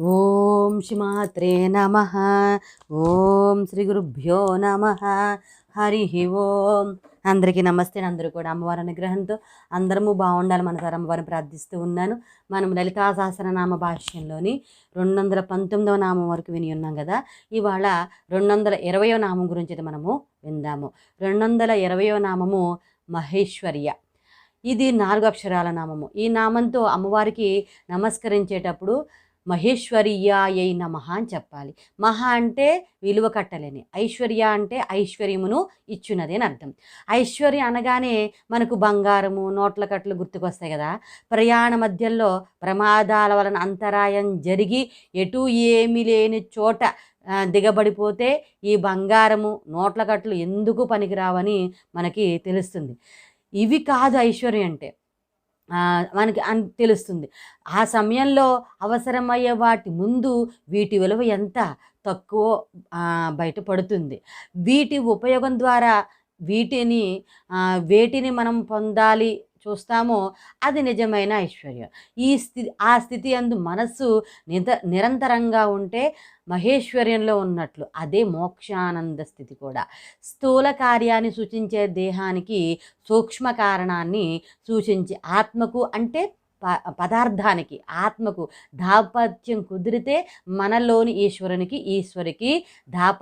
ఓం శ్రీమాత్రే నమ. ఓం శ్రీ గురుభ్యో నమ. హరి ఓం. అందరికీ నమస్తే. అందరూ కూడా అమ్మవారి అనుగ్రహంతో అందరము బాగుండాలి మనసారి అమ్మవారిని ప్రార్థిస్తూ ఉన్నాను. మనం లలితా సహస్రనామ భాష్యంలోని రెండు వందల పంతొమ్మిదవ నామం వరకు విని ఉన్నాం కదా. ఇవాళ రెండు వందల ఇరవయో నామం గురించి మనము విందాము. రెండు వందల ఇరవయో నామము మహేశ్వర్య. ఇది నాలుగు అక్షరాల నామము. ఈ నామంతో అమ్మవారికి నమస్కరించేటప్పుడు మహేశ్వర్యాయై నమ అని చెప్పాలి. మహా అంటే విలువ కట్టలేని ఐశ్వర్య అంటే ఐశ్వర్యమును ఇచ్చున్నది అని అర్థం. ఐశ్వర్య అనగానే మనకు బంగారము నోట్ల కట్లు గుర్తుకొస్తాయి కదా. ప్రయాణ మధ్యలో ప్రమాదాల వలన అంతరాయం జరిగి ఎటు ఏమీ లేని చోట దిగబడిపోతే ఈ బంగారము నోట్ల కట్లు ఎందుకు పనికిరావని మనకి తెలుస్తుంది. ఇవి కాదు ఐశ్వర్యం అంటే. మనకి అన్ తెలుస్తుంది. ఆ సమయంలో అవసరమయ్యే వాటి ముందు వీటి విలువ ఎంత తక్కువ బయటపడుతుంది. వీటి ఉపయోగం ద్వారా వీటిని వేటిని మనం పొందాలి చూస్తామో అది నిజమైన ఐశ్వర్యం. ఈ స్థితి ఆ స్థితి అందు మనస్సు నిద నిరంతరంగా ఉంటే మహేశ్వర్యంలో ఉన్నట్లు అదే మోక్షానంద స్థితి కూడా. స్థూల కార్యాన్ని సూచించే దేహానికి సూక్ష్మ కారణాన్ని సూచించే ఆత్మకు అంటే ప పదార్థానికి ఆత్మకు దాంపత్యం కుదిరితే మనలోని ఈశ్వరునికి ఈశ్వరికి దాప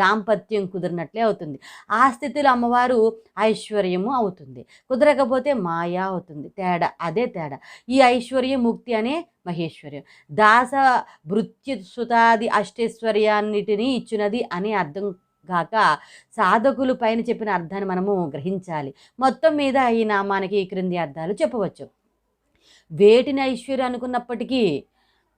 దాంపత్యం కుదిరినట్లే అవుతుంది. ఆ స్థితిలో అమ్మవారు ఐశ్వర్యము అవుతుంది. కుదరకపోతే మాయా అవుతుంది. తేడా అదే తేడా. ఈ ఐశ్వర్య ముక్తి అనే మహేశ్వర్యం. దాస భృత్యు సుతాది అష్టైశ్వర్యాన్నిటినీ ఇచ్చినది అనే అర్థం గాక సాధకులు పైన చెప్పిన అర్థాన్ని మనము గ్రహించాలి. మొత్తం మీద ఈ నామానికి ఈ క్రింది అర్థాలు చెప్పవచ్చు. వేటిని ఐశ్వర్యం అనుకున్నప్పటికీ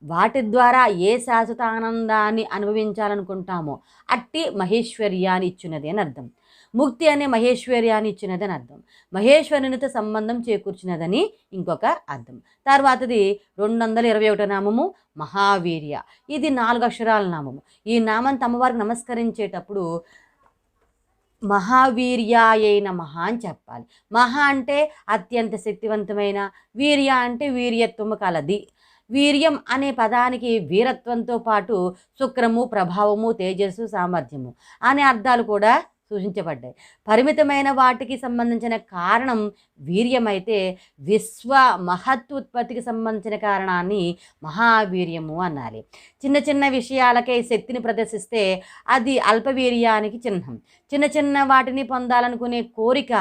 వాటి ద్వారా ఏ శాశ్వత ఆనందాన్ని అనుభవించాలనుకుంటామో అట్టి మహేశ్వర్యాన్ని ఇచ్చినది అని అర్థం. ముక్తి అనే మహేశ్వర్యాన్ని ఇచ్చినది అని అర్థం. మహేశ్వరునితో సంబంధం చేకూర్చినదని ఇంకొక అర్థం. తర్వాతది రెండు వందల ఇరవై ఒకటో నామము మహావీర్య. ఇది నాలుగు అక్షరాల నామము. ఈ నామం తమవారికి నమస్కరించేటప్పుడు మహావీర్యాయ నమః అని చెప్పాలి. మహా అంటే అత్యంత శక్తివంతమైన వీర్య అంటే వీర్యత్వము కలది. వీర్యం అనే పదానికి వీరత్వంతో పాటు శుక్రము ప్రభావము తేజస్సు సామర్థ్యము అనే అర్థాలు కూడా సూచించబడ్డాయి. పరిమితమైన వాటికి సంబంధించిన కారణం వీర్యమైతే విశ్వ మహత్తుత్పత్తికి సంబంధించిన కారణాన్ని మహావీర్యము అనాలి. చిన్న చిన్న విషయాలకే శక్తిని ప్రదర్శిస్తే అది అల్పవీర్యానికి చిహ్నం. చిన్న చిన్న వాటిని పొందాలనుకునే కోరిక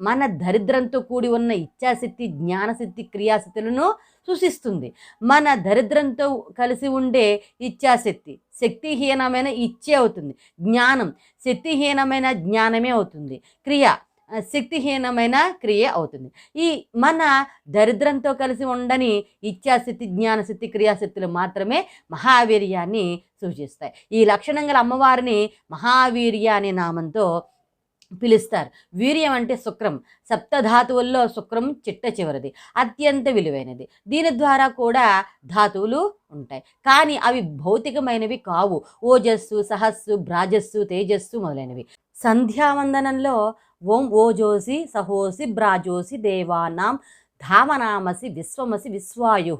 మన దరిద్రంతో కూడి ఉన్న ఇచ్ఛాశక్తి జ్ఞానశక్తి క్రియాశక్తులను సూచిస్తుంది. మన దరిద్రంతో కలిసి ఉండే ఇచ్ఛాశక్తి శక్తిహీనమైన ఇచ్చే అవుతుంది. జ్ఞానం శక్తిహీనమైన జ్ఞానమే అవుతుంది. క్రియ శక్తిహీనమైన క్రియ అవుతుంది. ఈ మన దరిద్రంతో కలిసి ఉండని ఇచ్ఛాశక్తి జ్ఞానశక్తి క్రియాశక్తులు మాత్రమే మహావీర్యాన్ని సూచిస్తాయి. ఈ లక్షణం గల అమ్మవారిని మహావీర్య అనే నామంతో పిలుస్తారు. వీర్యం అంటే శుక్రం. సప్తధాతువుల్లో శుక్రం చిట్ట చివరిది. అత్యంత విలువైనది. దీని ద్వారా కూడా ధాతువులు ఉంటాయి. కానీ అవి భౌతికమైనవి కావు. ఓజస్సు సహస్సు భ్రాజస్సు తేజస్సు మొదలైనవి. సంధ్యావందనంలో ఓం ఓజోసి సహోసి బ్రాజోసి దేవానాం ధామనామసి విశ్వమసి విశ్వాయు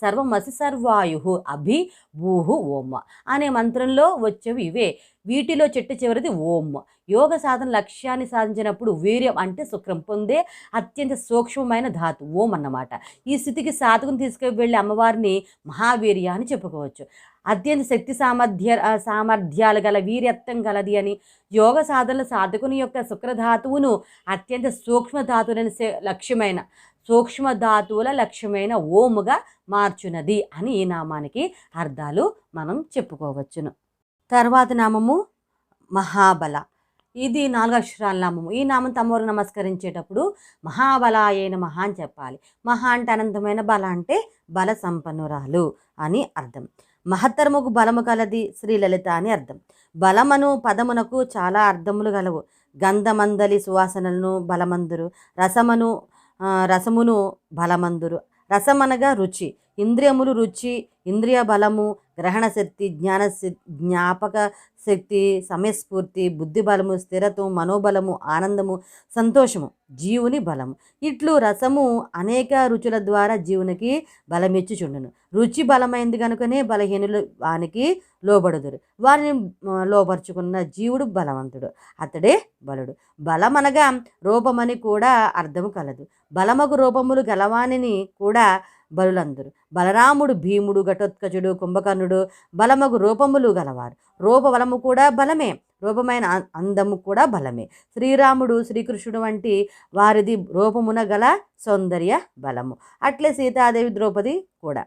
సర్వమసి సర్వాయు అభి భూహు ఓం అనే మంత్రంలో వచ్చేవి ఇవే. వీటిలో చెట్టు చివరిది ఓం. యోగ సాధన లక్ష్యాన్ని సాధించినప్పుడు వీర్యం అంటే శుక్రం పొందే అత్యంత సూక్ష్మమైన ధాతు ఓం అన్నమాట. ఈ స్థితికి సాధకుని తీసుకువెళ్ళే అమ్మవారిని మహావీర్య అని చెప్పుకోవచ్చు. అత్యంత శక్తి సామర్థ్య సామర్థ్యాలు గల వీర్యత్వం గలది అని యోగ సాధనల సాధకుని యొక్క శుక్రధాతువును అత్యంత సూక్ష్మ ధాతువులని లక్ష్యమైన సూక్ష్మ ధాతువుల లక్ష్యమైన ఓముగా మార్చునది అని ఈ నామానికి అర్థాలు మనం చెప్పుకోవచ్చును. తర్వాత నామము మహాబల. ఇది నాలుగు అక్షరాల నామము. ఈ నామం తమ్మవారు నమస్కరించేటప్పుడు మహాబలాయైన మహా అని చెప్పాలి. మహా అంటే అనంతమైన బల అంటే బల సంపన్నురాలు అని అర్థం. మహత్తరముకు బలము కలది శ్రీ లలిత అని అర్థం. బలమను పదమునకు చాలా అర్థములు గలవు. గంధమందలి సువాసనలను బలమందురు. రసమను రసమును బలమందురు. రసమనగా రుచి. ఇంద్రియములు రుచి ఇంద్రియ బలము గ్రహణ శక్తి జ్ఞాన జ్ఞాపక శక్తి సమయస్ఫూర్తి బుద్ధి బలము స్థిరత్వం మనోబలము ఆనందము సంతోషము జీవుని బలము. ఇట్లు రసము అనేక రుచుల ద్వారా జీవునికి బలమిచ్చుచుండును. రుచి బలమైంది కనుకనే బలహీనులు వానికి లోబడుదురు. వారిని లోపరుచుకున్న జీవుడు బలవంతుడు అతడే బలుడు. బలమనగా రూపమని కూడా అర్థము కలదు. బలమగు రూపములు గలవానిని కూడా బలులందరు. బలరాముడు భీముడు ఘటోత్కచుడు కుంభకర్ణుడు బలమగు రూపములు గలవారు. రూపబలము కూడా బలమే రూపమైన అందము కూడా బలమే. శ్రీరాముడు శ్రీకృష్ణుడు వంటి వారిది రూపమున గల సౌందర్య బలము. అట్లే సీతాదేవి ద్రౌపది కూడా.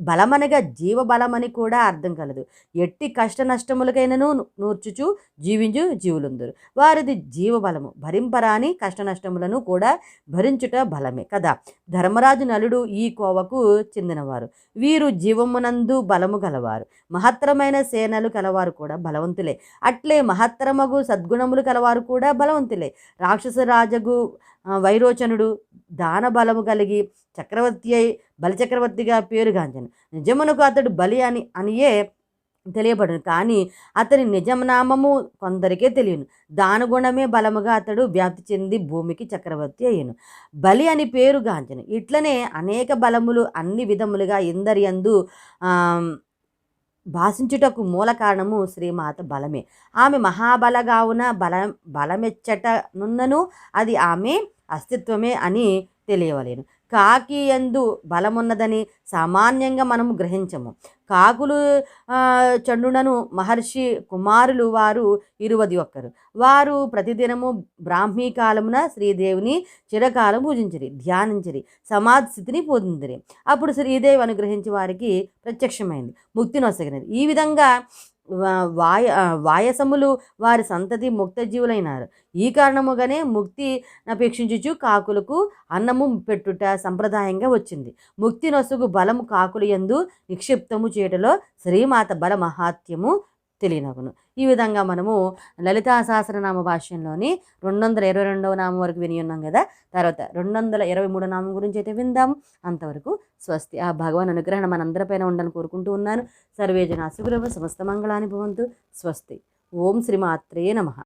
బలమనగా జీవ బలమని కూడా అర్థం కలదు. ఎట్టి కష్ట నష్టములకైనను నూర్చుచు జీవించు జీవులుందరు. వారిది జీవబలము. భరింపరాని కష్ట నష్టములను కూడా భరించుట బలమే కదా. ధర్మరాజు నలుడు ఈ కోవకు చెందినవారు. వీరు జీవమునందు బలము గలవారు. మహత్తరమైన సేనలు కలవారు కూడా బలవంతులే. అట్లే మహత్తరమగు సద్గుణములు కలవారు కూడా బలవంతులే. రాక్షసరాజగు వైరోచనుడు దాన బలము కలిగి చక్రవర్తి అయి బలిచక్రవర్తిగా పేరుగాంచను నిజమునకు అతడు బలి అని అనియే తెలియబడును. కానీ అతని నిజనామము కొందరికే తెలియను. దానగుణమే బలముగా అతడు వ్యాప్తి చెంది భూమికి చక్రవర్తి అయ్యను. బలి అని పేరు గాంచను. ఇట్లనే అనేక బలములు అన్ని విధములుగా ఎందరి అందు భాషించుటకు మూల కారణము శ్రీమాత బలమే. ఆమె మహాబలగావున బల బలమెచ్చట నున్నను అది ఆమె అస్తిత్వమే అని తెలియవలేను. కాకి ఎందు బలమున్నదని సామాన్యంగా మనము గ్రహించము. కాకులు చండునను మహర్షి కుమారులు వారు ఇరువది ఒక్కరు. వారు ప్రతిదినము బ్రాహ్మీ కాలమున శ్రీదేవిని చిరకాలం పూజించరి ధ్యానించరి సమాధి స్థితిని పొందిరి అప్పుడు శ్రీదేవి అనుగ్రహించి వారికి ప్రత్యక్షమైంది ముక్తి నొసగినది ఈ విధంగా వాయ వాయసములు వారి సంతతి ముక్త జీవులైనారు. ఈ కారణముగానే ముక్తి అపేక్షించుచు కాకులకు అన్నము పెట్టుట సంప్రదాయంగా వచ్చింది. ముక్తి నొసుగు బలము కాకులు ఎందు నిక్షిప్తము చేయటలో శ్రీమాత బల మహాత్యము తెలియనగును. ఈ విధంగా మనము లలితా సహస్రనామ భాష్యంలోని రెండు వందల ఇరవై రెండవ నామం వరకు విని ఉన్నాం కదా తర్వాత రెండు వందల ఇరవై మూడో నామం గురించి అయితే విందాము. అంతవరకు స్వస్తి. ఆ భగవాన్ అనుగ్రహణ మనందరిపైన ఉండాలని కోరుకుంటూ ఉన్నాను. సర్వేజన సుగ్రహ సమస్త మంగళాన్ని భవంతు. స్వస్తి. ఓం శ్రీమాత్రే నమః.